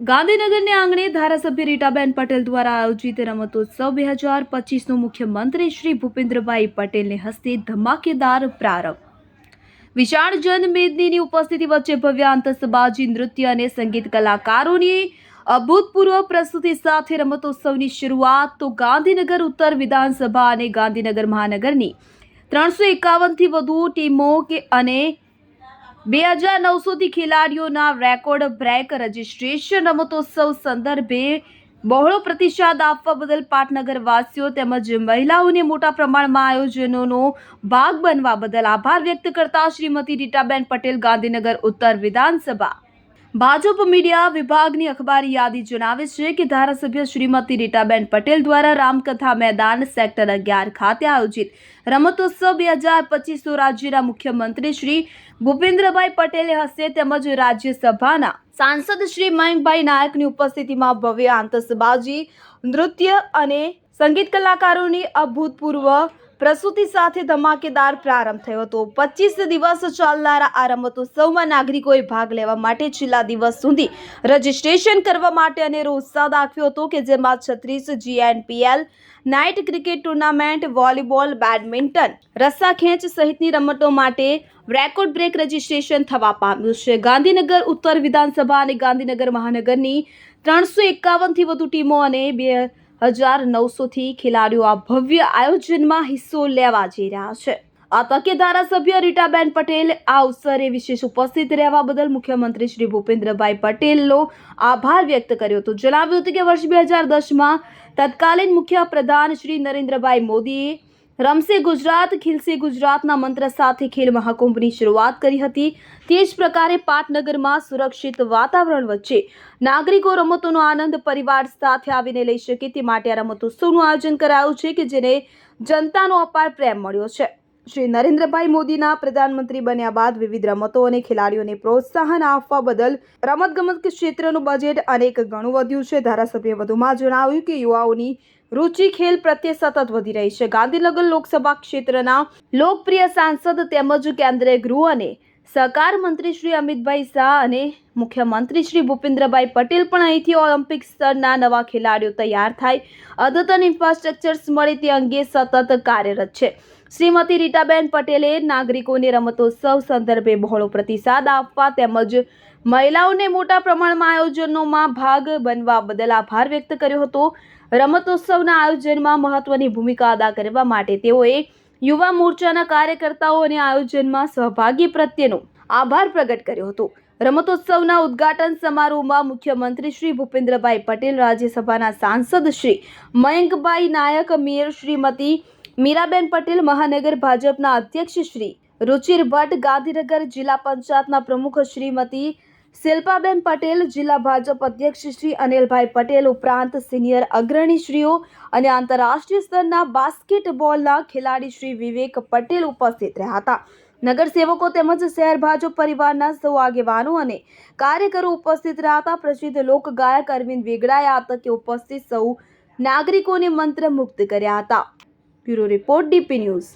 ગાંધીનગરને આંગણે ધારાસભ્ય રીટાબેન પટેલ દ્વારા આયોજિત રમતોત્સવ બે હજાર પચીસનો મુખ્યમંત્રી શ્રી ભૂપેન્દ્રભાઈ પટેલને હસ્તે ધમાકેદાર પ્રારંભ. વિશાળ જનમેદનીની ઉપસ્થિતિ વચ્ચે ભવ્ય આતશબાજી નૃત્ય અને સંગીત કલાકારોની અભૂતપૂર્વ પ્રસ્તુતિ સાથે રમતોત્સવની શરૂઆત તો ગાંધીનગર ઉત્તર વિધાનસભા અને ગાંધીનગર મહાનગરની ત્રણસો એકાવનથી વધુ ટીમો કે અને બે હજાર નવસોથી ખેલાડીઓના રેકોર્ડ બ્રેક રજિસ્ટ્રેશન રમતોત્સવ સંદર્ભે બહોળો પ્રતિસાદ આપવા બદલ પાટનગરવાસીઓ તેમજ મહિલાઓને મોટા પ્રમાણમાં આયોજનોનો ભાગ બનવા બદલ આભાર વ્યક્ત કરતા શ્રીમતી રીટાબેન પટેલ ગાંધીનગર ઉત્તર વિધાનસભા. ભાજપ મીડિયા વિભાગની અખબારી યાદી જણાવે છે કે ધારાસભ્ય શ્રીમતી રીટાબેન પટેલ દ્વારા રામકથા મેદાન સેક્ટર અગિયાર ખાતે આયોજિત રમતોત્સવ બે હજાર પચીસો રાજ્યના મુખ્યમંત્રી શ્રી ભૂપેન્દ્રભાઈ પટેલે હસ્તે તેમજ રાજ્યસભાના સાંસદ શ્રી મયંકભાઈ નાયકની ઉપસ્થિતિમાં ભવ્ય આતશબાજી નૃત્ય અને સંગીત કલાકારોની અભૂતપૂર્વ પ્રસ્તુતિ સાથે ધમાકેદાર પ્રારંભ થયો હતો. પચીસ દિવસ ચાલનારા આ રમતોત્સવમાં નાગરિકોએ ભાગ લેવા માટે છેલ્લા દિવસ સુધી રજીસ્ટ્રેશન કરવા માટે અનેરો ઉત્સાહ દાખવ્યો હતો કે જેમાં છત્રીસ GNPL night cricket tournament, volleyball, badminton, રસ્સાખેંચ સહિતની રમતો માટે રેકોર્ડ બ્રેક રજીસ્ટ્રેશન થવા પામ્યું છે. ગાંધીનગર ઉત્તર વિધાનસભા અને ગાંધીનગર મહાનગરની ત્રણસો એકાવનથી વધુ ટીમો અને બે હજાર નવસોથી ખેલાડીઓ આ ભવ્ય આયોજનમાં હિસ્સો લેવા જઈ રહ્યા છે. આ તકે ધારાસભ્ય રીટાબેન પટેલ આ અવસરે વિશેષ ઉપસ્થિત રહેવા બદલ મુખ્યમંત્રી શ્રી ભૂપેન્દ્રભાઈ પટેલનો આભાર વ્યક્ત કર્યો હતો. જણાવ્યું હતું કે વર્ષ બે હજાર દસમાં તત્કાલીન મુખ્ય પ્રધાન શ્રી નરેન્દ્રભાઈ મોદીએ રમશે ગુજરાત, ખીલશે ગુજરાતના મંત્ર સાથે ખેલ મહાકુંભની શરૂઆત કરી હતી. તે જ પ્રકારે પાટનગરમાં સુરક્ષિત વાતાવરણ વચ્ચે નાગરિકો રમતોનો આનંદ પરિવાર સાથે આવીને લઈ શકે તે માટે આ રમતોત્સવનું આયોજન કરાયું છે કે જેને જનતાનો અપાર પ્રેમ મળ્યો છે. શ્રી નરેન્દ્રભાઈ મોદીના પ્રધાનમંત્રી બન્યા બાદ વિવિધ રમતો અને ખેલાડીઓને પ્રોત્સાહન આપવા બદલ રમતગમત ક્ષેત્રનું બજેટ અનેક ગણું વધ્યું છે. ધારાસભ્યએ વધુમાં જણાવ્યું કે યુવાઓની રુચિ ખેલ પ્રત્યે સતત વધી રહી છે. ગાંધીનગર લોકસભા ક્ષેત્રના લોકપ્રિય સાંસદ તેમજ કેન્દ્રીય ગૃહ અને સહકાર મંત્રી શ્રી અમિતભાઈ શાહ અને મુખ્યમંત્રી શ્રી ભૂપેન્દ્રભાઈ પટેલ પણ અહીંથી ઓલિમ્પિક સ્તરના નવા ખેલાડીઓ તૈયાર થાય. અદ્યતન ઇન્ફ્રાસ્ટ્રક્ચર્સ મળે તે અંગે સતત કાર્યરત છે. શ્રીમતી રીટાબેન પટેલે નાગરિકોને રમતોત્સવ સંદર્ભે બહોળો પ્રતિસાદ આપવા તેમજ મહિલાઓને મોટા પ્રમાણમાં આયોજનોમાં ભાગ બનવા બદલ આભાર વ્યક્ત કર્યો હતો. રમતોત્સવના આયોજનમાં મહત્વની ભૂમિકા અદા કરવા માટે તેઓએ યુવા મોરચાના કાર્યકર્તાઓ આયોજનમાં સહભાગી પ્રત્યેનો આભાર પ્રગટ કર્યો હતો. રમતોત્સવના ઉદ્ઘાટન સમારોહમાં મુખ્યમંત્રી શ્રી ભૂપેન્દ્રભાઈ પટેલ, રાજ્યસભાના સાંસદ શ્રી મયંકભાઈ નાયક, મેયર શ્રીમતી મીરાબેન પટેલ, મહાનગર ભાજપના અધ્યક્ષ શ્રી રુચિર ભટ્ટ, ગાંધીનગર જિલ્લા પંચાયતના પ્રમુખ શ્રીમતી શિલ્પાબેન પટેલ, જિલ્લા ભાજપ અધ્યક્ષ શ્રી અનિલભાઈ પટેલ ઉપરાંત સિનિયર અગ્રણીશ્રીઓ અને આંતરરાષ્ટ્રીય સ્તરના બાસ્કેટબોલના ખેલાડી શ્રી વિવેક પટેલ ઉપસ્થિત રહ્યા હતા. નગરસેવકો તેમજ શહેર ભાજપ પરિવારના સૌ આગેવાનો અને કાર્યકરો ઉપસ્થિત રહ્યા હતા. પ્રસિદ્ધ લોકગાયક અરવિંદ વેગડાએ આ તકે ઉપસ્થિત સૌ નાગરિકોને મંત્રમુગ્ધ કર્યા હતા. Bureau report DP news.